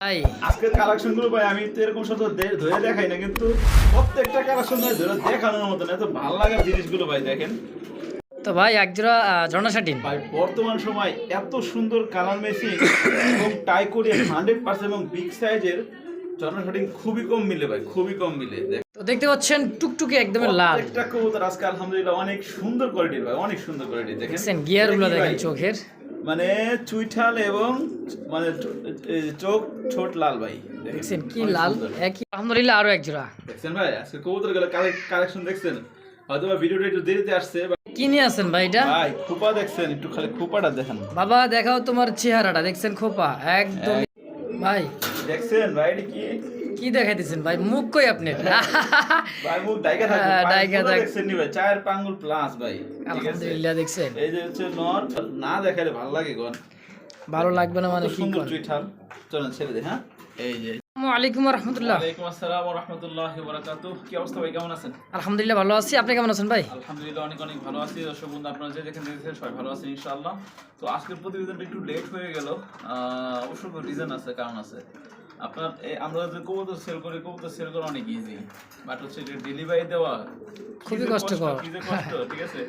আজকের কালেকশনগুলো ভাই আমি তো এরকম শত ধরে দেখাই না কিন্তু প্রত্যেকটা কালেকশন ভাই ধরে দেখানোর মতন এত ভালো লাগার জিনিসগুলো ভাই দেখেন। তো ভাই এক জোড়া আহ, ঝর্ণা শাটিন ভাই বর্তমান সময় এত সুন্দর কালার মেশিন এবং টাই করে হান্ড্রেড পার্সেন্ট এবং বিগ সাইজের জর্না শাটিং খুবই কম মিলে ভাই খুবই কম মিলে তো দেখতে পাচ্ছেন টুকটুকে একদম লাল। প্রত্যেকটা কবুতর আজকে আলহামদুলিল্লাহ অনেক সুন্দর কোয়ালিটির ভাই অনেক সুন্দর কোয়ালিটি দেখেন। দেখছেন গিয়ারগুলো এটা দেখেন চোখের। মানে চুইঠাল এবং মানে চোখ ছোট লাল ভাই। দেখছেন কি লাল? একই আলহামদুলিল্লাহ আরও এক জোড়া। দেখছেন ভাই? আজকে কবুতরগুলো কালেকশন দেখছেন? হয়তো ভিডিওটা একটু দেরিতে আসছে কি নিয়ে আছেন ভাই এটা? ভাই খোপা দেখছেন? একটু খালি খোপাটা দেখেন। বাবা দেখাও তোমার চেহারাটা। দেখছেন খোপা? একদম ভাই। দেখছেন ভাই এটা কি? কি দেখাইতেছেন ভাই? মুখ কই আপনি? ভাই মুখ ডাইকা থাকে হ্যাঁ, ডাইকা থাকে। দেখছেন নি ভাই? চায়ের পাঙ্গুল প্লাস ভাই আলহামদুলিল্লাহ দেখছেন? এই যে হচ্ছে নর না দেখালে ভালো লাগে গন ভালো লাগবে না মানে কি করেন? চুইঠাল চলেন ছেড়ে দে হ্যাঁ? এই যে। আলাইকুম রহমতুল্লাহ আসসালাম কি অবস্থা ভাই কেমন আছেন? আলহামদুলিল্লাহ ভালো আছি। আপনি কেমন আছেন ভাই? আলহামদুলিল্লাহ অনেক অনেক ভালো আছি। দর্শক বন্ধু আপনারা যে যেখানে দেখছেন সবাই ভালো আছেন ইনশাআল্লাহ। তো আজকের প্রতিবেদনটা একটু লেট হয়ে গেল। আহ, অবশ্য রিজন আছে কারণ আছে। আপনার এই আমরা যে কবুতর সেল করি কবুতর সেল করা অনেক ইজি বাট হচ্ছে এটা ডেলিভারি দেওয়া খুবই কষ্টকর। কি যে কষ্ট ঠিক আছে?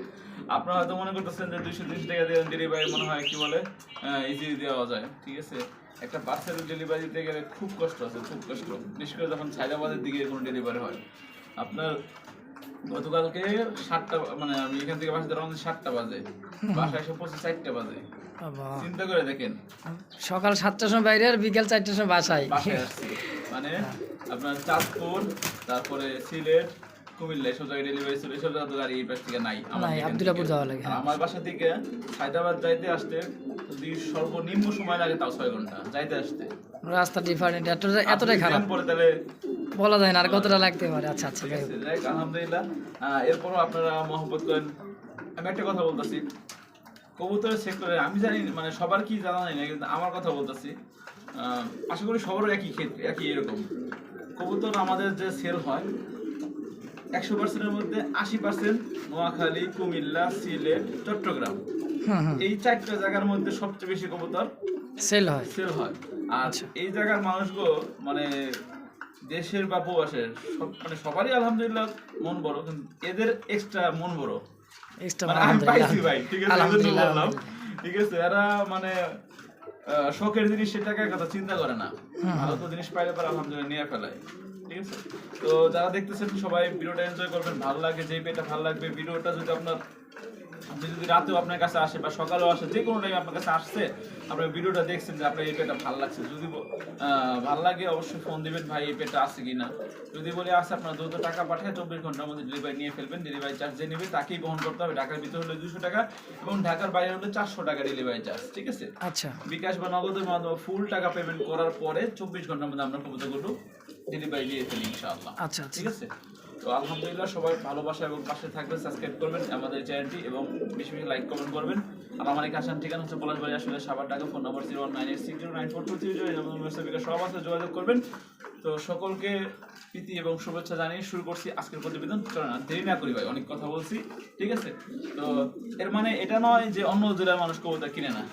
আপনারা হয়তো মনে করতেছেন যে দুইশো তিনশো টাকা দিয়ে ডেলিভারি মনে হয় কি বলে? ইজি দেওয়া যায় ঠিক আছে? একটা পার্সেলের ডেলিভারি দিতে গেলে খুব কষ্ট আছে খুব কষ্ট। বিশেষ করে যখন সাইদাবাদের দিকে কোনো ডেলিভারি হয়। আপনার গতকালকে সাতটা মানে আমি এখান থেকে বাসাতে রওনা সাতটা বাজে। বাসায় এসে পৌঁছে চারটা বাজে। চিন্তা করে দেখেন। সকাল সাতটার সময় বাইরে আর বিকেল চারটার সময় বাসায়। মানে আপনার চাঁদপুর তারপরে সিলেট কুমিল্লা এসব জায়গায় ডেলিভারি ছিল এসব জায়গা তো গাড়ি এই পাশ থেকে নাই যাওয়া লাগে, হ্যাঁ। আমার বাসা থেকে হায়দ্রাবাদ যাইতে আসতে যদি সর্বনিম্ন সময় লাগে তাও ছয় ঘণ্টা যাইতে আসতে। রাস্তা ডিফারেন্ট এতটাই এতটাই খারাপ। জ্যাম পরে তাহলে বলা যায় না আর কতটা লাগতে পারে। আচ্ছা আচ্ছা আলহামদুলিল্লাহ। এরপরও আপনারা মহব্বত করেন। আমি একটা কথা বলতেছি। কবুতরের সেক্টরে আমি জানি মানে সবার কি জানা নাই না কিন্তু আমার কথা বলতেছি। আশা করি সবারও একই ক্ষেত্রে একই এরকম। কবুতর আমাদের যে সেল হয় একশো পার্সেন্টের মধ্যে আশি পার্সেন্ট নোয়াখালী কুমিল্লা সিলেট চট্টগ্রাম। এই চারটা জায়গার মধ্যে সবচেয়ে বেশি কবুতর সেল হয়। সেল হয়। আর এই জায়গার মানুষগুলো মানে দেশের বা প্রবাসের সব মানে সবারই আলহামদুলিল্লাহ মন বড় কিন্তু এদের এক্সট্রা মন বড়। মানে ঠিক আছে এরা মানে শখের জিনিস সেটাকে কথা চিন্তা করে না। ভালো তো জিনিস পাইলে পরে আলহামদুলিল্লাহ নিয়ে ফেলায় ঠিক আছে? তো যারা দেখতেছেন সবাই ভিডিওটা এনজয় করবেন ভালো লাগে যে পেটা ভালো লাগবে ভিডিওটা যদি আপনার আপনি যদি রাতেও আপনার কাছে আসে বা সকালেও আসে যে কোনো টাইম আপনার কাছে আসছে আপনার ভিডিওটা দেখছেন যে আপনার এই পেটা ভালো লাগছে। যদি ভালো লাগে অবশ্যই ফোন দিবেন ভাই এই পেটা আছে কিনা। যদি বলে আসে আপনার দ্রুত টাকা পাঠায় চব্বিশ ঘণ্টার মধ্যে ডেলিভারি নিয়ে ফেলবেন। ডেলিভারি চার্জ যে নেবে তাকেই বহন করতে হবে। ঢাকার ভিতরে হলে দুশো টাকা এবং ঢাকার বাইরে হলে চারশো টাকা ডেলিভারি চার্জ ঠিক আছে? আচ্ছা। বিকাশ বা নগদের মাধ্যমে ফুল টাকা পেমেন্ট করার পরে চব্বিশ ঘণ্টার মধ্যে আমরা কবুতরগুলো ডেলিভারি দিয়ে ফেলি ইনশাআল্লাহ। আচ্ছা আচ্ছা। ঠিক আছে? তো আলহামদুলিল্লাহ সবাই ভালোবাসা এবং পাশে থাকবেন সাবস্ক্রাইব করবেন আমাদের চ্যানেলটি এবং বেশি বেশি লাইক কমেন্ট করবেন। আর আমার এই কাশান ঠিকানা হচ্ছে পলাশবাড়ি আসলে সাবার টাকা phone number zero one nine eight six zero nine four two three zero সব আছে যোগাযোগ করবেন। তো সকলকে প্রীতি এবং শুভেচ্ছা জানিয়ে শুরু করছি আজকের প্রতিবেদন। চলো না দেরি না করি ভাই অনেক কথা বলছি ঠিক আছে? তো এর মানে এটা নয় যে অন্য জেলার মানুষ কবুতর কিনে না।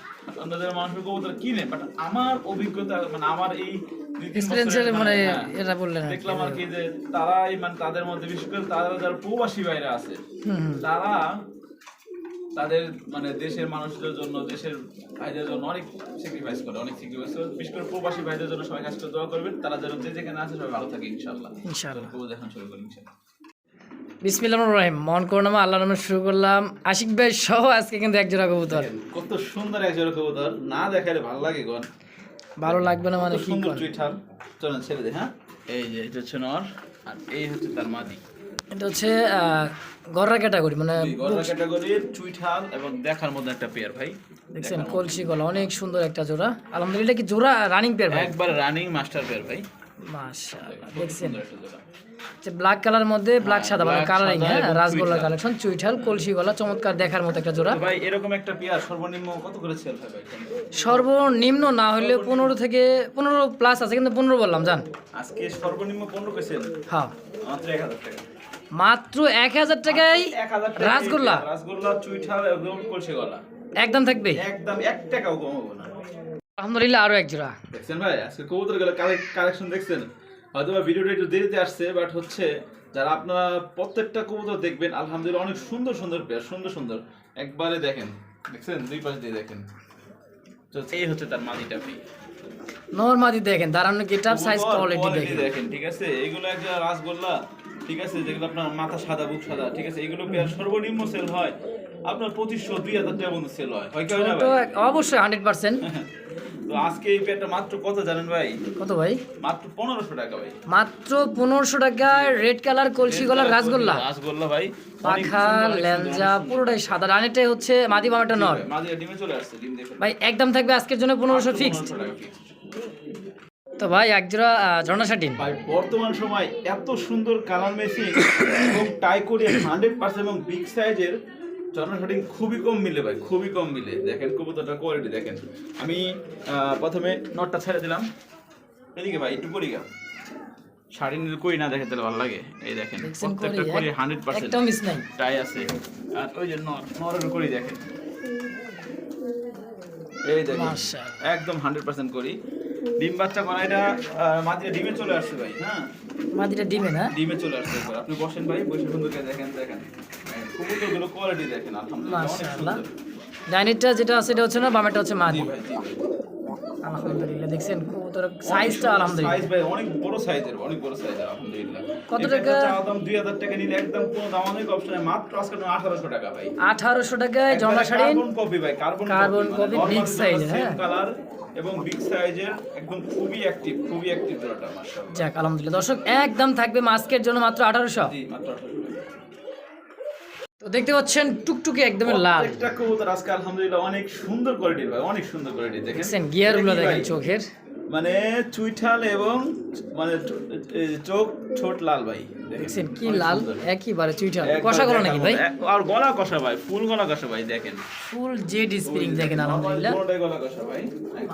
অন্য জেলার মানুষ কবুতর কিনে বাট আমার অভিজ্ঞতা মানে আমার এই বছরের মানে হ্যাঁ। দেখলাম আর কি যে তারাই মানে তাদের মধ্যে বিশেষ করে তারা যারা প্রবাসী বাইরে আছে তারা তাদের মানে দেশের মানুষদের জন্য দেশের ভাইদের জন্য অনেক স্যাক্রিফাইস করে অনেক স্যাক্রিফাইস করে। বিশেষ করে প্রবাসী ভাইদের জন্য সবাই কাজ করে দোয়া করবেন। তারা যেন যে যেখানে আছে সবাই ভালো থাকে কবুতর দেখানো শুরু করি ইনশাআল্লাহ। বিসমিল্লাহ রহিম মন করোনামা আল্লাহ নামে শুরু করলাম। আশিক ভাই সহ আজকে কিন্তু এক জোড়া কবুতর কত সুন্দর এক জোড়া কবুতর। না দেখালে ভালো লাগে গন ভালো লাগবে না মানে কি সুন্দর? চুইঠাল চলেন ছেড়ে দে হ্যাঁ? এই যে এটা হচ্ছে নর। আর এই হচ্ছে তার মাদি। এটা হচ্ছে আহ, গররা ক্যাটাগরি মানে গররা ক্যাটাগরির চুইঠাল এবং দেখার মধ্যে একটা পেয়ার ভাই। দেখছেন কলসি গলা অনেক সুন্দর একটা জোড়া। আলহামদুলিল্লাহ কি জোড়া রানিং পেয়ার ভাই? একবার রানিং মাস্টার পেয়ার ভাই। মাশাআল্লাহ দেখছেন। যে ব্ল্যাক কালার মধ্যে ব্ল্যাক সাদা মানে কালারিং হ্যাঁ? রাসগোল্লা কালেকশন চুইঠাল কলসি গলা চমৎকার দেখার মতো একটা জোড়া। ভাই এরকম একটা পেয়ার সর্বনিম্ন কত করে সেল হয় ভাই? সর্বনিম্ন না হলে পনেরো থেকে পনেরো প্লাস আছে কিন্তু পনেরো বললাম জান। আজকে সর্বনিম্ন পনেরো করে সেল হ্যাঁ। মাত্র এক হাজার টাকা। মাত্র টাকায় রাসগোল্লা? রাসগোল্লা চুইঠাল এবং কলসি গলা। একদম থাকবে? একদম এক টাকাও কম হব না। আলহামদুলিল্লাহ আরও এক জোড়া দেখছেন ভাই? আজকে কবুতরগুলো কালেকশন দেখছেন। হয়তো ভিডিওটা একটু দেরিতে আসছে বাট হচ্ছে যারা আপনারা প্রত্যেকটা কবুতর দেখবেন আলহামদুলিল্লাহ অনেক সুন্দর সুন্দর পেয়ার সুন্দর সুন্দর। একবারে দেখেন দেখছেন? দুই পাশ দিয়ে দেখেন। তো এই হচ্ছে তার মাদিটা ভাই নর্মাদি দেখেন দাঁড়ানো গেটার সাইজ কোয়ালিটি কোয়ালিটি দেখেন। দেখেন ঠিক আছে? এগুলো একটা রাসগোল্লা ঠিক আছে? যেগুলো আপনার মাথা সাদা বুক সাদা ঠিক আছে? এগুলো পেয়ার সর্বনিম্ন সেল হয় আপনার পঁচিশশো দুই হাজার টাকা পর্যন্ত সেল হয়। অবশ্যই হান্ড্রেড পার্সেন্ট তো আজকে এই পেয়ারটা মাত্র কত জানেন ভাই? কত ভাই? মাত্র পনেরোশো টাকা ভাই। মাত্র পনেরোশো টাকায় রেড কালার কলসি গলার রাসগোল্লা। রাসগোল্লা ভাই। পাখা ল্যাঞ্জা পুরোটাই সাদা। রানেটাই হচ্ছে মাদি বামাটা নর। মাদিয়া ডিমে চলে আসছে ডিম দেখে ভাই একদম থাকবে আজকের জন্য পনেরোশো ফিক্সড তো ভাই এক জোড়া ঝর্ণা শাটিন ভাই বর্তমান সময় এত সুন্দর কালার মেশিন এবং টাই করে হান্ড্রেড পার্সেন্ট এবং বিগ সাইজের জর্না শাটিং খুবই কম মিলে ভাই খুবই কম মিলে। দেখেন কবুতরটা কোয়ালিটি দেখেন। আমি প্রথমে নটটা ছেড়ে দিলাম। এদিকে ভাই একটু করি গা শাড়ি নিলে কই না দেখে তাহলে ভালো লাগে। এই দেখেন প্রত্যেকটা করি, হান্ড্রেড পার্সেন্ট টাই আছে। আর ওই যে নর নরের করি দেখেন। এই দেখেন একদম হান্ড্রেড পার্সেন্ট করি। ডিম বাচ্চা করা এটা মাঝে ডিমে চলে আসছে ভাই হ্যাঁ? মাদিটা ডিমে না? ডিমে চলে আসছে আপনি বসেন ভাই বসে সুন্দর দেখেন দেখেন। কোয়ালিটি দেখেন আলহামদুলিল্লাহ ডাইনিটটা যেটা আছে এটা হচ্ছে না বামেটা হচ্ছে মাদি? আলহামদুলিল্লাহ দেখছেন কবুতর সাইজটা আলহামদুলিল্লাহ। সাইজ ভাই অনেক বড় সাইজের অনেক বড় আলহামদুলিল্লাহ। কত টাকা? দাম 2000 টাকা নিলে একদম কোনো দাম অপশন মাত্র আজকে 1800 টাকা ভাই। আঠারোশো টাকায় জমা শাড়িন কার্বন কপি ভাই carbon Carbon copy, big size, হ্যাঁ। কালার এবং বিগ সাইজের একদম খুবই অ্যাক্টিভ খুবই অ্যাক্টিভ জোড়াটা মাশাআল্লাহ। যাক আলহামদুলিল্লাহ। দর্শক একদম থাকবে মাস্কের জন্য মাত্র আঠারোশো। জি মাত্র 1800 টাকা। তো দেখতে পাচ্ছেন টুকটুকে একদম লাল। প্রত্যেকটা কবুতর আজকে আলহামদুলিল্লাহ অনেক সুন্দর কোয়ালিটির ভাই অনেক সুন্দর কোয়ালিটি দেখেন। দেখছেন গিয়ারগুলো দেখেন চোখের। মানে চুইঠাল এবং মানে চোখ ছোট লাল ভাই দেখেন। দেখছেন কি লাল। একইবারে চুইটা একবার কষা দেখার নাকি ভাই? আর গলা কষা ভাই ফুল গলা কষা ভাই দেখেন। ফুল জেড স্প্রিং দেখেন আলহামদুলিল্লাহ। গলা কষা ভাই।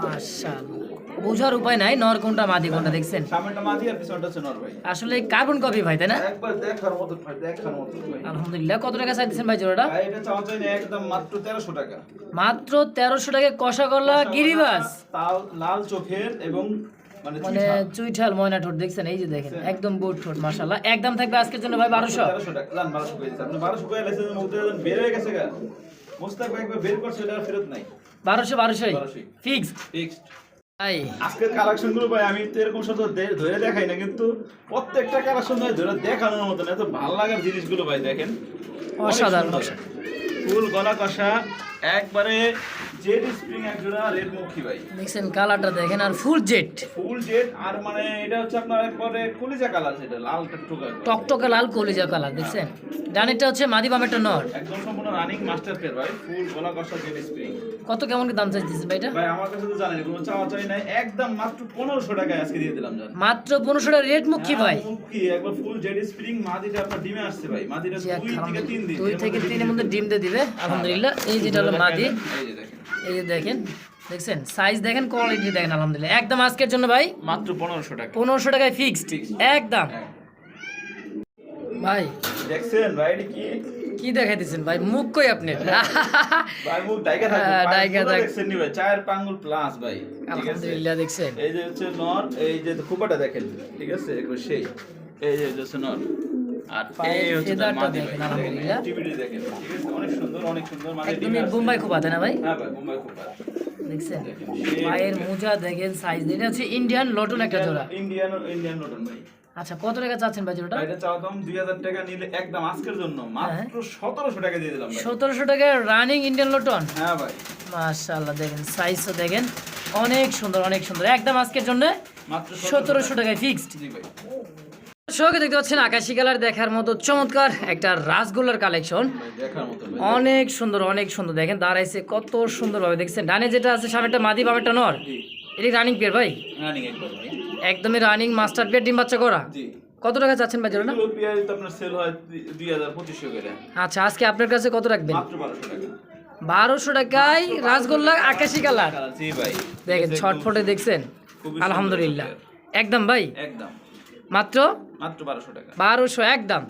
মাশাআল্লাহ। বোঝার উপায় নাই নর কোনটা মাদি কোনটা দেখছেন? সামনেটা মাঝি আর পিছনটা হচ্ছে নর ভাই। আসলে কার্বন কপি ভাই তাই না? একবার দেখার মতো ভাই দেখার মতো ভাই। আলহামদুলিল্লাহ কত টাকা চাই দিচ্ছেন ভাই জোড়াটা? ভাই এটা চাওয়া চাই না একদম মাত্র তেরোশো টাকা। মাত্র তেরোশো টাকা কষা করলা গিরিবাস। লাল চোখের এবং মানে মানে চুইঠাল। ময়না ঠোঁট দেখছেন? এই যে দেখেন একদম বোট ঠোঁট মাশাআল্লাহ। একদম থাকবে আজকের জন্য ভাই বারোশো। বারোশো বের হয়ে গেছে গা। মোস্তাক ভাই একবার বের করছে এটা আর ফেরত নাই। বারোশো বারোশোই? বারোশোই। Fix fixed. ভাই আজকের কালেকশনগুলো ভাই আমি তো এরকম শত ধরে দেখাই না কিন্তু প্রত্যেকটা কালেকশন ভাই ধরে দেখানোর মতন এত ভালো লাগার জিনিসগুলো ভাই দেখেন। অসাধারণ। ফুল গলা কষা একবারে জেড স্প্রিং জোড়া রেড ভাই। দেখছেন কালারটা দেখেন আর ফুল জেট ফুল জেড আর মানে এটা হচ্ছে আপনার একবারে কলিজা কালার যেটা লাল টকটকে লাল কলিজা কালার দেখছেন? ডানেরটা হচ্ছে মাদি বামেরটা নর। একদম সম্পূর্ণ রানিং মাস্টার পেয়ার ভাই ফুল গলা কষা জেড স্প্রিং। কত কেমন দাম ভাই এটা? ভাই আমার কাছে তো জানেন কোনো চাওয়া চাই নাই। একদম মাত্র পনেরোশো টাকায় আজকে দিয়ে দিলাম জান মাত্র পনেরোশো টাকা রেট মুখী ভাই। হ্যাঁ, একবার ফুল জেড স্প্রিং মাদিটা আপনার ডিমে আসছে ভাই। মাদিটা দুই থেকে তিন দিন দুই থেকে তিনের মধ্যে ডিম দিয়ে দিবে। হ্যাঁ, আলহামদুলিল্লাহ এই যেটা হলো মাদি। এই যে দেখেন। এই যে দেখেন দেখছেন? সাইজ দেখেন কোয়ালিটি দেখেন আলহামদুলিল্লাহ। একদম আজকের জন্য ভাই মাত্র পনেরোশো টাকা। পনেরোশো টাকায় ফিক্সড একদম। হ্যাঁ। ভাই। দেখছেন ভাই কি? কি দেখাইতেছেন ভাই? মুখ কই আপনার ভাই মুখ ডাইকা থাকবে। হ্যাঁ, ডাইকা থাক- দেখছেন নি ভাই? চায়ের পাঙ্গুল প্লাস ভাই আলহামদুলিল্লাহ দেখছেন। এই যে হচ্ছে নর এই যে খুপাটা দেখেন ঠিক আছে? একবার সেই। এই যে হচ্ছে নর। আর এই হচ্ছে তার মাদি আলহামদুলিল্লাহ। টিভিটি দেখেন। ঠিক আছে অনেক সুন্দর অনেক সুন্দর মাদি একদমই বোম্বাই খুব আছে না ভাই? হ্যাঁ ভাই বোম্বাই খুপা। দেখছেন? পায়ের মোজা দেখেন সাইজ এটা হচ্ছে ইন্ডিয়ান লটন একটা জোড়া। ইন্ডিয়ান ইন্ডিয়ান ভাই। আচ্ছা কত টাকা চাচ্ছেন ভাই জোড়াটা? এটা চাওয়া দাম দুই হাজার টাকা নিলে একদম আজকের জন্য। হ্যাঁ। মাত্র সতেরোশো টাকা দিয়ে দিলাম ভাই। সতেরোশো টাকা রানিং ইন্ডিয়ান লটন হ্যাঁ ভাই। মাশাআল্লাহ দেখেন সাইজও দেখেন। অনেক সুন্দর অনেক সুন্দর। একদম আজকের জন্য মাত্র সতেরোশো টাকায় ফিক্সড জি ভাই। সবাইকে দেখতে পাচ্ছেন আকাশি কালার দেখার মতো চমৎকার একটা রাসগোল্লার কালেকশন অনেক সুন্দর অনেক সুন্দর। দেখেন দাঁড়াইছে কত সুন্দরভাবে। দেখছেন ডানে যেটা আছে সামনেটা মাদি বামেরটা নর। এটি রানিং পেয়ার ভাই? একদমই রানিং মাস্টার পেয়ার ডিম বাচ্চা করা। কত টাকা চাচ্ছেন ভাই পঁচিশশো করে। আচ্ছা আজকে আপনার কাছে কত রাখবেন? বারোশো টাকায় রাসগোল্লা আকাশি কালার। ভাই। দেখেন ছটফটে দেখছেন? আলহামদুলিল্লাহ। একদম ভাই? একদম। মাত্র মাত্র বারোশো টাকা। বারোশো একদম।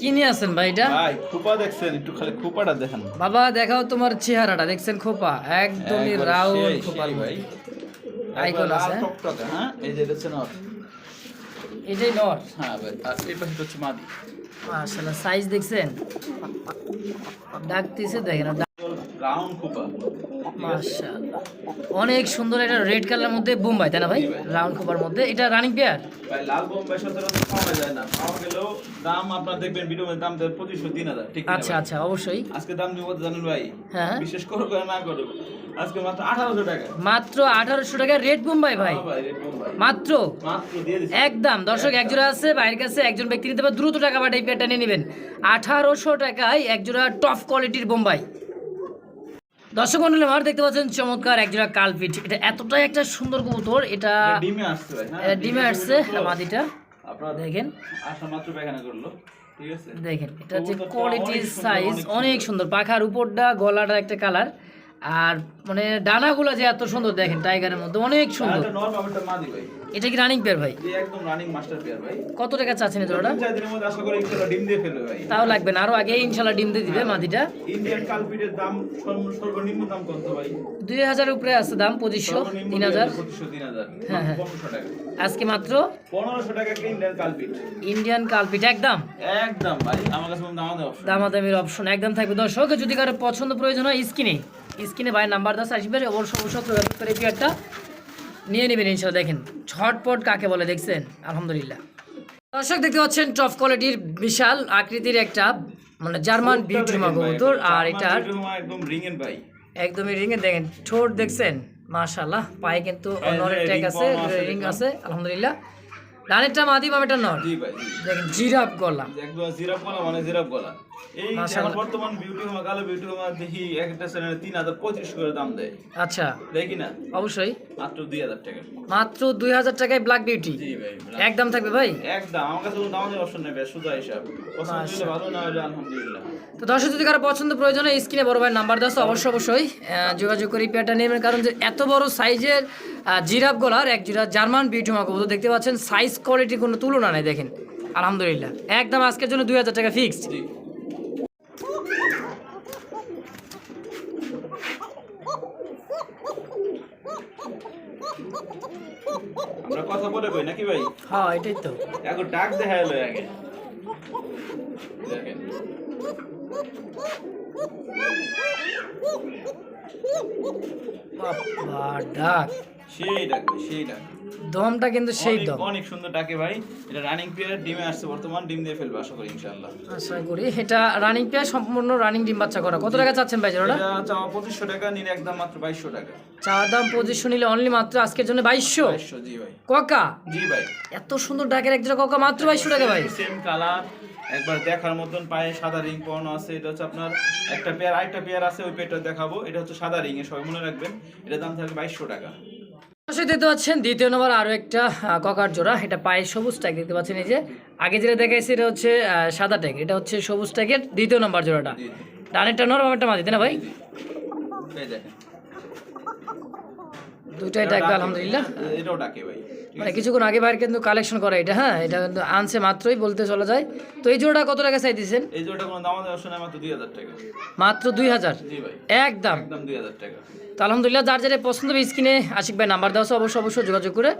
কি নিয়ে আছেন ভাই এটা? ভাই খুপা দেখছেন একটু খালি খুপাটা দেখেন। বাবা দেখাও তোমার চেহারাটা দেখছেন খোপা? একদমই রাউন্ড ভাই। আছে। টকটকে, হ্যাঁ? এই যে এটা হচ্ছে এটাই নর? হ্যাঁ ভাই আর এই পাশে হচ্ছে মাদি। মাশাআল্লাহ সাইজ দেখছেন? ডাকতেছে দেখেন। রাউন্ড খুপা। মাশাআল্লাহ। অনেক সুন্দর এটা রেড কালারের মধ্যে বোম্বাই তাই না ভাই? রাউন্ড খোপার মধ্যে। এটা রানিং পেয়ার ভাই লাল বোম্বাই সচরাচর পাওয়া যায় না। পাওয়া গেলেও দাম আপনার দেখবেন ভিডিওর দাম দেয় পঁচিশশো তিন হাজার। ঠিক কিনা আচ্ছা আচ্ছা অবশ্যই। আজকে দাম নিব জানেন ভাই? হ্যাঁ। বিশেষ করো করে না করো আজকে মাত্র আঠারোশো টাকা। মাত্র আঠারোশো টাকা রেড বোম্বাই ভাই। হ্যাঁ ভাই রেড বোম্বাই। মাত্র? মাত্র দিয়ে দিচ্ছি একদম। দর্শক একজোড়া আছে বাইরের কাছে একজন ব্যক্তি নিতে পারে দ্রুত টাকা পাঠিয়ে পেয়ারটা নিয়ে নেবেন। আঠারোশো টাকায় একজোড়া টপ কোয়ালিটির বোম্বাই। দর্শক মন্ডলী আমার দেখতে পাচ্ছেন চমৎকার একজোড়া কালপিট। এটা এতটাই একটা সুন্দর কবুতর এটা ডিমে আসছে হ্যাঁ ডিমে আসছে মাদিটা। আপনার দেখেন। আসা মাত্র পায়খানা করল দেখেন এটা যে কোয়ালিটি সাইজ অনেক অনেক সুন্দর। পাখার উপরটা গলাটা একটা কালার আর মানে ডানাগুলো যে এত সুন্দর দেখেন টাইগারের মধ্যে অনেক সুন্দর। একটা এটা কি রানিং পেয়ার ভাই? একদম রানিং মাস্টার পেয়ার ভাই। কত টাকা চাচ্ছেন এই জোড়াটা চার দিনের মধ্যে আশা করি ইনশাআল্লাহ ডিম দিয়ে ফেলবে ভাই। তাও লাগবে না আরও আগে ইনশাল্লাহ ডিম দিয়ে দিবে মাদিটা। ইন্ডিয়ান কালপিটের দাম সর্বনিম্ন দাম কত ভাই? দুই হাজার উপরে আছে দাম পঁচিশশো সর্বনিম্ন তিন হাজার। পঁচিশশো তিন হাজার। হ্যাঁ, হ্যাঁ। পনেরোশো টাকা। আজকে মাত্র? পনেরোশো টাকা একটা ইন্ডিয়ান কালপিট ইন্ডিয়ান কালপিট একদম? একদম ভাই। আমার কাছে দাম আমাদের অপশন দামাদামির অপশন একদম থাকবে। দর্শক যদি কারও পছন্দ প্রয়োজন হয় স্ক্রিনে স্ক্রিনে ভাই নাম্বার দাস আসবে অবশ্যই অবশ্যই যোগাযোগ করে পেয়ারটা নিয়ে নেবেন ইনশাল্লাহ দেখেন ছটপট কাকে বলে দেখছেন? আলহামদুলিল্লাহ। দর্শক দেখতে পাচ্ছেন টপ কোয়ালিটির বিশাল আকৃতির একটা মানে জার্মান বিউটিমা কবুতর আর এটা একদম ভাই। একদমই রিংয়ে দেখেন ঠোঁট দেখছেন মাশাল্লাহ পায়ে কিন্তু নরের ট্যাগ আছে রিং আছে আলহামদুলিল্লাহ। ডানেরটা মাদি বামেটা নর। জি ভাই দেখেন জিরাফ গলা। একদম জিরাফ গলা মানে জিরাফ গলা। এই যে মাশাআল্লাহ। এখন বর্তমান বিউটি হোমা কালো বিউটি হোমা দেখি একটা চ্যানেলে তিন হাজার পঁচিশ করে দাম দেয়। আচ্ছা। দেখি না অবশ্যই। মাত্র দুই হাজার টাকা। মাত্র দুই হাজার টাকায় ব্ল্যাক বিউটি জি ভাই একদম থাকবে ভাই? একদম আমার কাছে কোনো দামের অপশন নেই ভাই সুদা হিসাব। পছন্দ হলে ভালো না হলে আলহামদুলিল্লাহ। তো দর্শক যদি কারও পছন্দ প্রয়োজন হয় স্ক্রিনে বড় ভাইয়ের নাম্বার দাও অবশ্যই অবশ্যই যোগাযোগ করি পেয়ারটা নেবেন। কারণ যে এত বড় সাইজের জিরাফ গলার এক জিরা জার্মান বিউটি মা কবুতর দেখতে পাচ্ছেন। সাইজ কোয়ালিটির কোনো তুলনা নেই দেখেন। আলহামদুলিল্লাহ। একদম আজকের জন্য দুই হাজার টাকা ফিক্সড আমরা কথা বলে কই নাকি ভাই? হ্যাঁ এটাই তো। এখন ডাক দেখা এলো আগে। দেখেন। বাবা, ডাক। সেই ডাক ভাই, সেই ডাক। দমটা কিন্তু সেই দম। অনেক সুন্দর ডাকে ভাই। এটা রানিং পিরিয়ড ডিমে আসছে বর্তমান ডিম দিয়ে ফেলবে আশা করি ইনশাআল্লাহ। আশা করি। এটা রানিং পেয়ার সম্পূর্ণ রানিং ডিম বাচ্চা করা। কত টাকা চাচ্ছেন ভাই জোড়াটা? এটা চাওয়া পঁচিশশো টাকা নিলে একদম মাত্র বাইশশো টাকা। চার দাম পজিশন নিলে অনলি মাত্র আজকের জন্য বাইশশো? বাইশশো জি ভাই। ককা? জি ভাই। এত সুন্দর ডাকের এক জোড়া ককা মাত্র বাইশশো টাকা ভাই। সেম কালার একবার দেখার মতন পায়ে সাদা রিং পরানো আছে। এটা হচ্ছে আপনার একটা পেয়ার আরেকটা পেয়ার আছে ওই পেয়ারটা দেখাবো। এটা হচ্ছে সাদা রিং এ সবাই মনে রাখবেন। এটা দাম থাকবে বাইশশো টাকা। অবশ্যই দেখতে পাচ্ছেন দ্বিতীয় নম্বর আরও একটা ককার জোড়া। এটা পায়ে সবুজ ট্যাগ দেখতে পাচ্ছেন এই যে। আগে যেটা দেখাইছি এটা হচ্ছে সাদা ট্যাগ এটা হচ্ছে সবুজ ট্যাগের দ্বিতীয় নম্বর জোড়াটা। ডানেরটা নর বামেরটা মাঝিতে না ভাই? দুটাই ট্যাগ আলহামদুলিল্লাহ। এটাও ডাকে ভাই। মানে কিছুক্ষণ আগে বাইরে কিন্তু কালেকশন করা এটা হ্যাঁ এটা কিন্তু আনছে মাত্রই বলতে চলা যায়। তো এই জোড়াটা কত টাকা চাই দিয়েছেন এই জোড়াটা কোনো দাম আমাদের অপশন মাত্র দুই হাজার টাকা। মাত্র দুই হাজার? জি ভাই। একদম। একদম দুই হাজার টাকা। তো আলহামদুলিল্লাহ যার যেটা পছন্দ হবে স্ক্রিনে আশিক ভাই নাম্বার দেওয়া আছে অবশ্যই অবশ্যই যোগাযোগ করে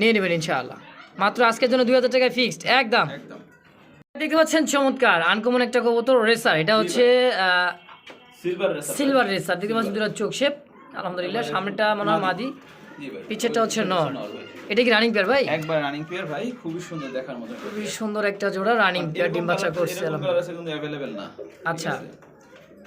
নিয়ে নেবেন ইনশাআল্লাহ। মাত্র আজকের জন্য দুই হাজার টাকায় ফিক্সড একদম। একদম। দেখতে পাচ্ছেন চমৎকার আনকমন একটা কবুতর রেসার এটা হচ্ছে সিলভার রেসার সিলভার রেসার দেখতে পাচ্ছেন দুটো চোখ শেপ আলহামদুলিল্লাহ সামনেটা মনে হয় মাদি। পিছেরটা হচ্ছে নর। এটা কি রানিং পেয়ার ভাই? একবার রানিং পেয়ার ভাই খুবই সুন্দর দেখার মতো খুবই সুন্দর একটা জোড়া রানিং পেয়ার ডিম বাচ্চা করছে। কিন্তু অ্যাভেলেবেল না। আচ্ছা।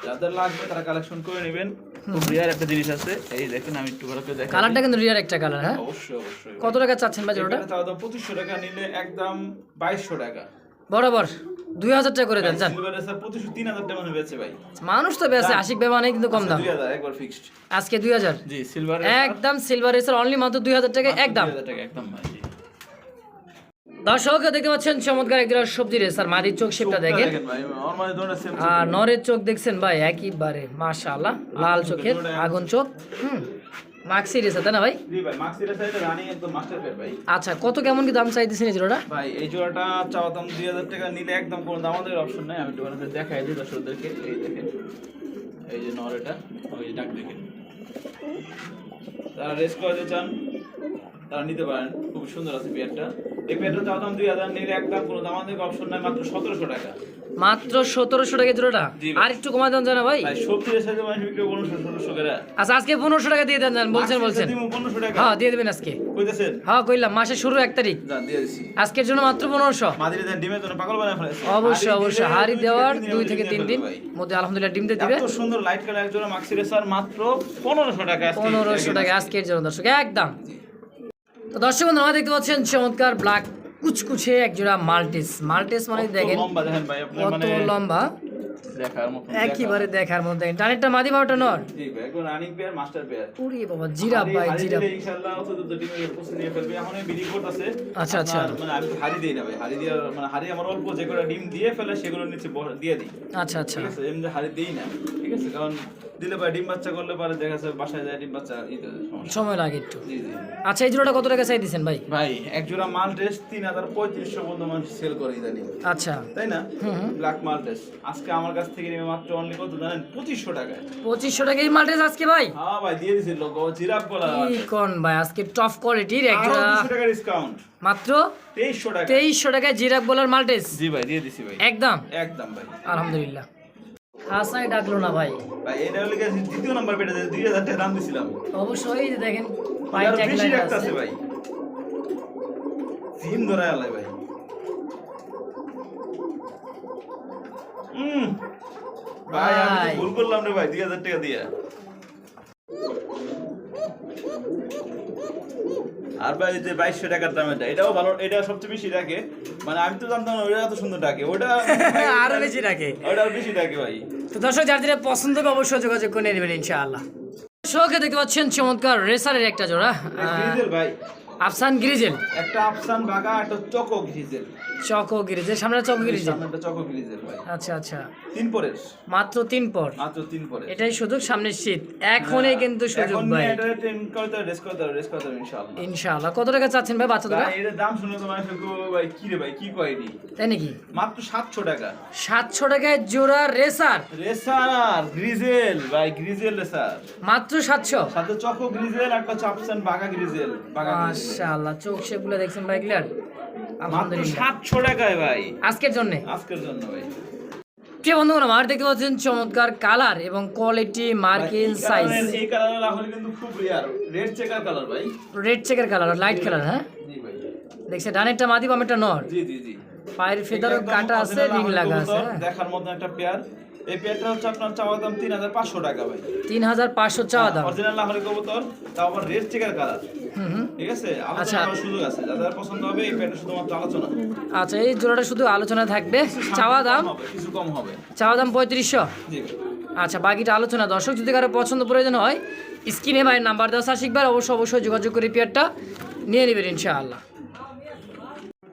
যাদের লাগবে তারা কালেকশন করে নেবেন। খুব রিয়ার একটা জিনিস আছে। এই দেখেন আমি একটু করে দেখাই। কালারটা কিন্তু রিয়ার একটা কালার হ্যাঁ? অবশ্যই অবশ্যই। কত টাকা চাচ্ছেন ভাই জোড়াটা? এটা তাও তো পঁচিশশো টাকা নিলে একদম বাইশশো টাকা। বরাবর। দুই হাজার টাকা করে দেন ভাই মানুষ তো বেশি আশিক ভাই মানে কিন্তু কম দাম। ফিক্সড আজকে দুই হাজার। সিলভার একদম সিলভার রেসার অনলি মাত্র দুই হাজার টাকা একদম। দর্শক দেখতে পাচ্ছেন চমৎকার একটা সবজি রেসার মাদির চোখ শেপটা দেখেন। আর নরের চোখ দেখছেন ভাই একইবারে মাশাআল্লাহ লাল চোখের আগুন চোখ হুম। মাক্সি রেসা তাই না ভাই? জি ভাই মাক্সিরা এটা রানিং একদম মাস্টার পেয়ার ভাই। আচ্ছা কত কেমন কি দাম চাইতেছেন এই জোড়াটা? ভাই এই জোড়াটা চাওয়া দাম দুই হাজার টাকা নিলে একদম কোনো দাম আমাদের অপশন নাই। আমি আপনাদের দেখাই দিই দর্শকদেরকে। এই দেখেন এই যে নর এটা ওই ডাক দেখেন। তারা রেস করতে চান তারা নিতে পারেন। খুব সুন্দর আছে পেয়ারটা। এই পেয়ারটা চাওয়া দাম দুই হাজার নিলে একদম কোনো দাম আমাদের অপশন নাই মাত্র সতেরোশো টাকা। মাত্র সতেরোশো টাকা জোড়াটা? আর একটু কমাই দেন জানা ভাই। সবজির সাথে মানুষ বিক্রি পনেরোশো ষোলোশো করে। আচ্ছা আজকে পনেরোশো টাকা দিয়ে দেন জান বলছেন বলছেন। পনেরোশো টাকা। হ্যাঁ দিয়ে দেবেন আজকে। কইতেছেন? হ্যাঁ কইলাম মাসের শুরু এক তারিখ। দিয়ে আজকের জন্য মাত্র পনেরোশো। মাদিরে দেন ডিমের জন্য পাগল বানায় ফেলেছে। অবশ্যই অবশ্যই হাড়ি দেওয়ার দুই থেকে তিন দিন মধ্যে আলহামদুলিল্লাহ ডিম দিয়ে দিবে। এত সুন্দর লাইট কালার একজন মাক্সি রেসার মাত্র পনেরোশো টাকা পনেরোশো টাকা আজকের জন্য দর্শক একদম। তো দর্শক বন্ধু আমরা দেখতে পাচ্ছেন চমৎকার ব্ল্যাক কুচকুচে এক জোড়া মাল্টিস। মাল্টিস মানে দেখেন কত মানে লম্বা। দেখার মধ্যে টানেরটা মাদি নর। বাবা ভাই আচ্ছা, আচ্ছা। মানে আমি হাড়ি দেই না ভাই হাড়ি দিয়ে মানে হাড়ি আমার অল্প যে করে ডিম দিয়ে ফেলে সেগুলো নিচে দিয়ে দিই। আচ্ছা আচ্ছা। এমনি হাড়ি দেই না। ঠিক আছে কারণ দিলে ভাই ডিম বাচ্চা করলে পরে দেখা যাচ্ছে বাসায় যায় ডিম বাচ্চা সময় লাগে একটু। জি জি। আচ্ছা এই জোড়াটা কত টাকা চাই ভাই? ভাই এক জোড়া মাল ড্রেস তিন হাজার পঁয়ত্রিশশো পর্যন্ত মানুষ সেল করে আচ্ছা। তাই না। ব্ল্যাক মাল ড্রেস আজকে আমার কাছ থেকে নেবে মাত্র অনলি কত জানেন? পঁচিশশো টাকায়। পঁচিশশো টাকা এই মাল্টিস আজকে ভাই? হ্যাঁ ভাই দিয়ে লোক জিরাফ বলা কি কোন ভাই আজকে টপ কোয়ালিটির এক জোড়া টাকা ডিসকাউন্ট মাত্র তেইশশো টাকা। তেইশশো টাকায় জিরাপ বলার মাল্টিস জি ভাই দিয়ে দিছি ভাই। একদম? একদম ভাই। আলহামদুলিল্লাহ। হাসাই ডাকলো না ভাই। ভাই এটা হলো গেছে দ্বিতীয় নাম্বার পেটে দুই হাজার টাকা দাম দিছিলাম। অবশ্যই দেখেন পাই ট্যাগ আছে ভাই। জিম ধরে আলাই ভাই। উম ভাই আমি ভুল করলাম রে ভাই দুই হাজার টাকা দিয়ে। আর ভাই যে বাইশশো টাকার দাম এটাও ভালো এটা সবচেয়ে বেশি ডাকে। মানে আমি তো জানতাম না ওটা এত সুন্দর ডাকে। ওটা আরও বেশি রাখে ওটা বেশি ডাকে ভাই। তো দর্শক যার যেটা পছন্দ হবে অবশ্যই যোগাযোগ করে নেবেন ইনশাআল্লাহ। শোকে দেখতে পাচ্ছেন চমৎকার রেসারের একটা জোড়া। ভাই। আফসান গ্রিজেল। একটা আফসান বাগা একটা চকো গ্রিজেল। চকো গ্রিজেল সামনে চকো গ্রিজেল সামনে একটা চকো গ্রিজেল ভাই। আচ্ছা আচ্ছা। তিন পরের? মাত্র তিন পর? মাত্র তিন পরে এটাই সুযোগ সামনের শীত। এখনই কিন্তু সুযোগ ভাই। এটা ট্রেন করতে রেস করতে রেস করতে ইনশাআল্লাহ। ইনশাআল্লাহ। কত টাকা চাচ্ছেন ভাই ভাই এর দাম শুনে তো মানুষ ভাই কি রে ভাই কি কয়নি তাই নাকি? মাত্র সাতশো টাকা। সাতশো টাকায় জোড়া রেসার? রেসার গ্রিজেল ভাই গ্রিজেল রেসার। মাত্র সাতশো? সাথে চকো গ্রিজেল একটা চাপসান বাগা গ্রিজেল বাগা মাশাআল্লাহ চোখ সেগুলো দেখছেন ভাই ক্লিয়ার আলহামদুলিল্লাহ। সাতশো টাকায় ভাই। আজকের জন্য? আজকের জন্য ভাই। প্রিয় বন্ধুগণ আমার দেখতে পাচ্ছেন চমৎকার কালার এবং কোয়ালিটি মার্কিন সাইজ এই কালারের রাহুল কিন্তু খুব রিয়ার রেড চেকার কালার ভাই। রেড চেকের কালার লাইট কালার হ্যাঁ? জি ভাই। দেখছে ডানেরটা মাদি বামেরটা নর। জি জি জি। পায়ের ফেদারও কাটা আছে রিং লাগা আছে হ্যাঁ। দেখার মতো একটা পেয়ার এই পেয়ারটা হচ্ছে আপনার চাওয়া দাম তিন হাজার পাঁচশো টাকা ভাই। তিন হাজার পাঁচশো চাওয়া দাম। অরিজিনাল লাহোরি কবুতর তাও আবার রেড চেকার কালার। ঠিক আছে? আচ্ছা। আলোচনা সুযোগ আছে যাদের পছন্দ হবে এই পেয়ারটা শুধুমাত্র আলোচনা। আচ্ছা এই জোড়াটা শুধু আলোচনা থাকবে। চাওয়া দাম? কিছু কম হবে। চাওয়া দাম পঁয়ত্রিশশো? জি আচ্ছা বাকিটা আলোচনা। দর্শক যদি কারও পছন্দ প্রয়োজন হয় স্ক্রিনে ভাই নাম্বার দেওয়া শিখবার অবশ্যই অবশ্যই যোগাযোগ করে পেয়ারটা নিয়ে নেবেন ইনশাআল্লাহ।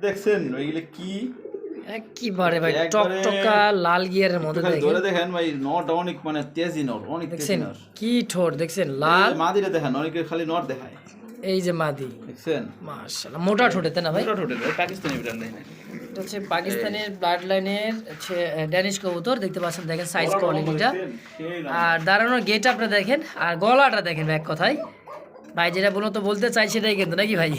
দেখছেন ওইগুলো কি একেবারে ভাই টকটকা লাল গিয়ারের মধ্যে দেখেন। ধরে দেখেন ভাই নট অনেক মানে তেজি নট অনেক তেজি নট। কি ঠোঁট দেখছেন? লাল। মাদিরে দেখেন অনেকে খালি নট দেখায়। এই যে মাদি। দেখছেন? মাশাআল্লাহ মোটা ঠোঁটে তাই না ভাই? মোটা ভাই, পাকিস্তানি ব্র্যান্ড নেই। এটা হচ্ছে পাকিস্তানের ব্লাড লাইনের হচ্ছে ড্যানিশ কবুতর দেখতে পাচ্ছেন দেখেন সাইজ কোয়ালিটিটা। আর দাঁড়ানোর গেট আপটা দেখেন আর গলাটা দেখেন এক কথায়। ভাই যেটা বলুন তো বলতে চাই সেটাই কিন্তু নাকি ভাই?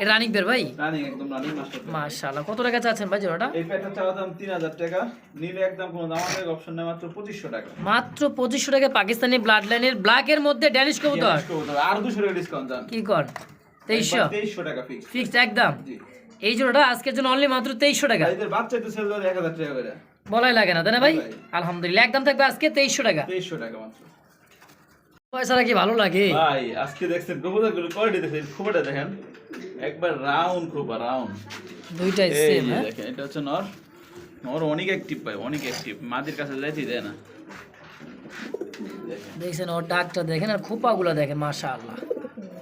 এটা রানিক বের ভাই? রানিং একদম রানিং মাস্টার মাশাআল্লাহ। কত টাকা চাচ্ছেন ভাই জোড়াটা? এই প্যাকটা চাওয়া দাম তিন হাজার টাকা। নিলে একদম কোনো দাম আমাদের অপশন নেই মাত্র টাকা। মাত্র পঁচিশশো টাকা পাকিস্তানি ব্লাড লাইনের ব্ল্যাকের মধ্যে ড্যানিশ কবুতর? আর দুশো টাকা ডিসকাউন্ট কি কর? টাকা ফিক্স একদম? জি। এই জোড়াটা আজকের জন্য অনলি মাত্র টাকা। ভাইদের বাচ্চা তো সেল এক হাজার টাকা করে। বলাই লাগে না তাই না ভাই। আলহামদুলিল্লাহ একদম থাকবে আজকে তেইশশো টাকা। টাকা মাত্র। পয়সাটা কি ভালো লাগে? ভাই আজকে দেখছেন কবুতরগুলো কোয়ালিটি দেখেন খুবটা দেখেন। একবার রাউন্ড খুব রাউন্ড। দুইটাই সেম হ্যাঁ? দেখেন এটা হচ্ছে নর। নর অনেক অ্যাক্টিভ ভাই অনেক অ্যাক্টিভ মাদির কাছে যাইতে দেয় না। দেখেন ওর ডাকটা দেখেন আর খোপাগুলো দেখেন মাশাআল্লাহ।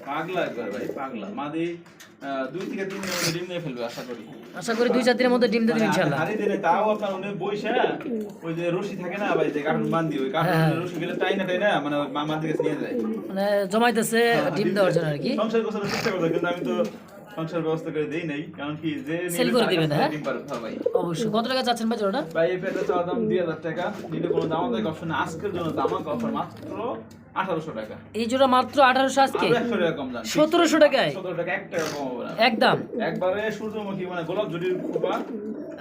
পাগলা একবার ভাই পাগলা। মাদি দুই থেকে তিন দিনের মধ্যে ডিম নিয়ে ফেলবে আশা করি। আশা করি দুই চার দিনের মধ্যে ডিম দেবেন মানে ইনশাল্লাহ হারি দিনে তাও আপনার উনি বইসা ওই যে রশি থাকে না ভাই যে বান্ধি ওই হ্যাঁ। কার্টুন রশি গেলে টাইনা টাইনা মানে ওই মামার দিকে নিয়ে যায়। মানে জমাইতেছে ডিম দেওয়ার জন্য আর কি। সংসার গোছানোর চেষ্টা করছে কিন্তু আমি তো সংসার ব্যবস্থা করে দেই নাই কারণ কি যে Sell করে দিবেন, হ্যাঁ? ভাই অবশ্যই। কত টাকা চাচ্ছেন ভাই জোড়াটা? ভাই এই চাওয়া দাম দুই হাজার টাকা নিলে কোনো দাম আমাদের অপশন আজকের জন্য দামাক অফার মাত্র আঠারোশো টাকা। এই জোড়া মাত্র আঠারোশো আজকে? আরও একশো টাকা কম দাম। সতেরোশো টাকায়? সতেরো টাকা এক টাকা কম হবে না। একদম। একবারে সূর্যমুখী মানে গোলাপ জুটির কুপা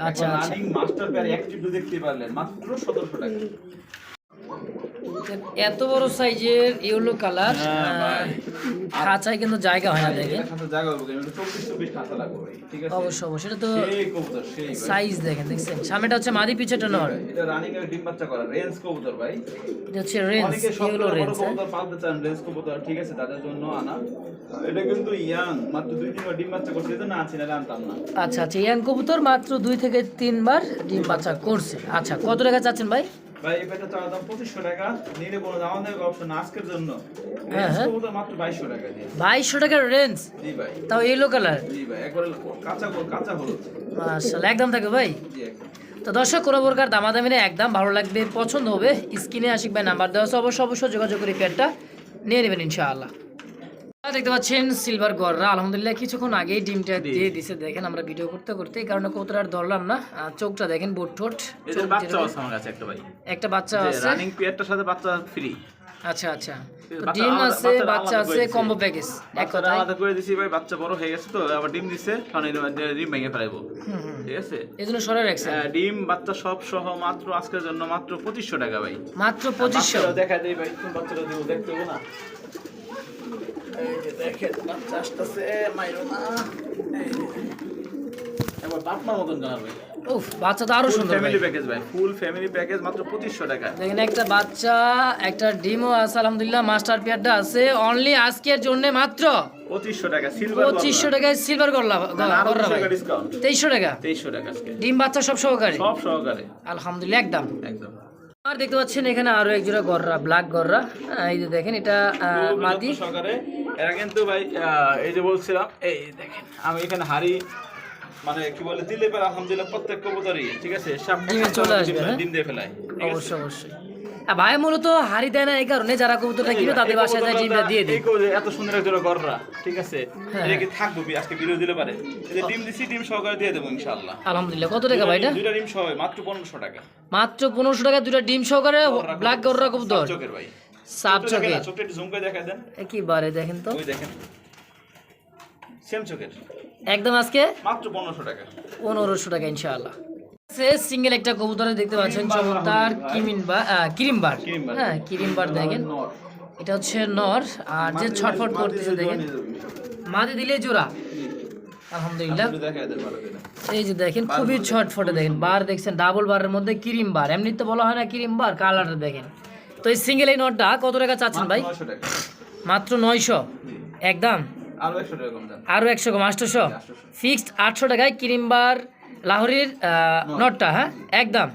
আচ্ছা, আচ্ছা। মাস্টার পেয়ার অ্যাক্টিভ দেখতে পারলেন মাত্র সতেরোশো টাকা। এত বড় সাইজের ইয়েলো কালার হ্যাঁ, খাঁচায় কিন্তু জায়গা হয় না দেখেন। এটা তো। সাইজ দেখেন দেখছেন? সামনেটা হচ্ছে মাদি পিছেটা নর। এটা রানিং এর ডিম বাচ্চা করা রেঞ্জ কবুতর ভাই। এটা হচ্ছে রেঞ্জ অনেকে ইয়েলো রেঞ্জ কবুতর পালতে চান রেঞ্জ কবুতর ঠিক আছে? তাদের জন্য আনা। এটা কিন্তু ইয়াং মাত্র দুই তিনবার ডিম বাচ্চা করছে এই জন্য আনছি না আনতাম না। আচ্ছা আচ্ছা ইয়াং কবুতর মাত্র দুই থেকে তিনবার ডিম বাচ্চা করছে। আচ্ছা কত টাকা চাচ্ছেন ভাই? ভাই এই পেটা চাওয়া দাম পঁচিশশো টাকা নিলে কোনো দাম দেওয়ার অপশন আজকের জন্য। হ্যাঁ, রেঞ্জ হ্যাঁ। কবুতর মাত্র বাইশশো টাকা দিয়ে। বাইশশো টাকার রেঞ্জ জি ভাই। তাও ইয়েলো কালার জি ভাই একবারে কাঁচা কাঁচা হলুদ। মাশাআল্লাহ একদম থাকবে ভাই। জি একদম। তো দর্শক কোনো প্রকার দামাদামি একদম ভালো লাগবে পছন্দ হবে। স্ক্রিনে আসিক ভাই নাম্বার দেওয়া আছে অবশ্যই অবশ্যই যোগাযোগ করে প্যাডটা নিয়ে নেবেন ইনশাআল্লাহ। দেখতে পাচ্ছেন সিলভার গররা আলহামদুলিল্লাহ কিছুক্ষণ আগেই ডিমটা দিয়ে দিছে। দেখেন আমরা ভিডিও করতে করতে এই কারণে কতটা আর ধরলাম না। চোখটা দেখেন বোট ঠোঁট। বাচ্চা আছে আমার কাছে একটা ভাই। একটা বাচ্চা আছে। রানিং পেয়ারটার সাথে বাচ্চা ফ্রি আচ্ছা আচ্ছা। ডিম আছে বাচ্চা আছে কম্বো প্যাকেজ এক কথায়। আলাদা করে দিছি ভাই বাচ্চা বড় হয়ে গেছে তো আবার ডিম দিছে। কারণ ডিম ভেঙে ফেলাইবো। ঠিক আছে? এই জন্য সরে রাখছেন। আহ, ডিম বাচ্চা সব সহ মাত্র আজকের জন্য মাত্র পঁচিশশো টাকা ভাই। মাত্র পঁচিশশো বাচ্চাটাও দেখা দেই ভাই বাচ্চাটা দিব দেখতে হবে না। এই যে দেখেন বাচ্চা আসতেছে মাইরো না এই যে। এবার মতন জানার উফ বাচ্চা তো আরও সুন্দর ফ্যামিলি প্যাকেজ ভাই ফুল ফ্যামিলি প্যাকেজ মাত্র পঁচিশশো টাকা। দেখেন একটা বাচ্চা একটা ডিমও আছে আলহামদুলিল্লাহ মাস্টার পেয়ারটা আছে। অনলি আজকের জন্য মাত্র পঁচিশশো টাকা সিলভার পঁচিশশো টাকায় সিলভার করলা ভাই। টাকা টাকা। ডিম বাচ্চা সব সহকারে। সব সহকারে। আলহামদুলিল্লাহ একদম। একদম। আর দেখতে পাচ্ছেন এখানে আরও এক জোড়া গররা ব্ল্যাক গররা। এই যে দেখেন এটা মাদি। সরকারে এরা কিন্তু ভাই এই যে বলছিলাম এই দেখেন আমি এখানে হাড়ি মানে কি বলে দিলে পারে আলহামদুলিল্লাহ প্রত্যেক কবুতরই ঠিক আছে? সব দিন চলে আসবে, দিন ডিম দিয়ে ফেলায় অবশ্যই অবশ্যই। ভাই মূলত হাড়ি দেয় না এই কারণে যারা কবুতরটা কিনে তাদের বাসায় যায় ডিমটা দিয়ে দিই। এত সুন্দর গররা ঠিক আছে? হ্যাঁ। এটা কি থাকব বি- আজকে ভিডিও দিলে পারে। এই ডিম দিছি ডিম সহকারে দিয়ে দেবো ইনশাআল্লাহ। আলহামদুলিল্লাহ। কত টাকা ভাই এটা? দুইটা ডিম সহ মাত্র পনেরোশো টাকা। মাত্র পনেরোশো টাকা দুটা ডিম সহকারে ব্ল্যাক গররা কবুতর। চোখের ভাই। সাপ চোখে চোখটা জুম করে দেখা দেন। একেবারে দেখেন তো। ওই দেখেন। সেম চোখের। একদম আজকে মাত্র পনেরোশো টাকা। পনেরোশো টাকা ইনশাআল্লাহ। সিঙ্গেল একটা কবুতরে দেখতে পাচ্ছেন চমৎকার কিমিনবার কিরিমবার। হ্যাঁ কিরিমবার দেখেন। এটা হচ্ছে নর আর যে ছটফট করতেছে দেখেন। যাবে। দিলে জোড়া। আলহামদুলিল্লাহ। এই যে দেখেন খুবই ছটফটে দেখেন। বার দেখছেন ডাবল বারের মধ্যে ক্রিম বার। এমনি তো বলা হয় না ক্রিম বার কালারটা দেখেন। তো এই সিঙ্গেল এই নটটা কত টাকা চাচ্ছেন ভাই? মাত্র নয়শো? একদম? আরও একশো টাকা কম আরও একশো কম আটশোশো। ফিক্সড আটশো টাকায় ক্রিম বার লাহোরির নটটা হ্যাঁ? একদম।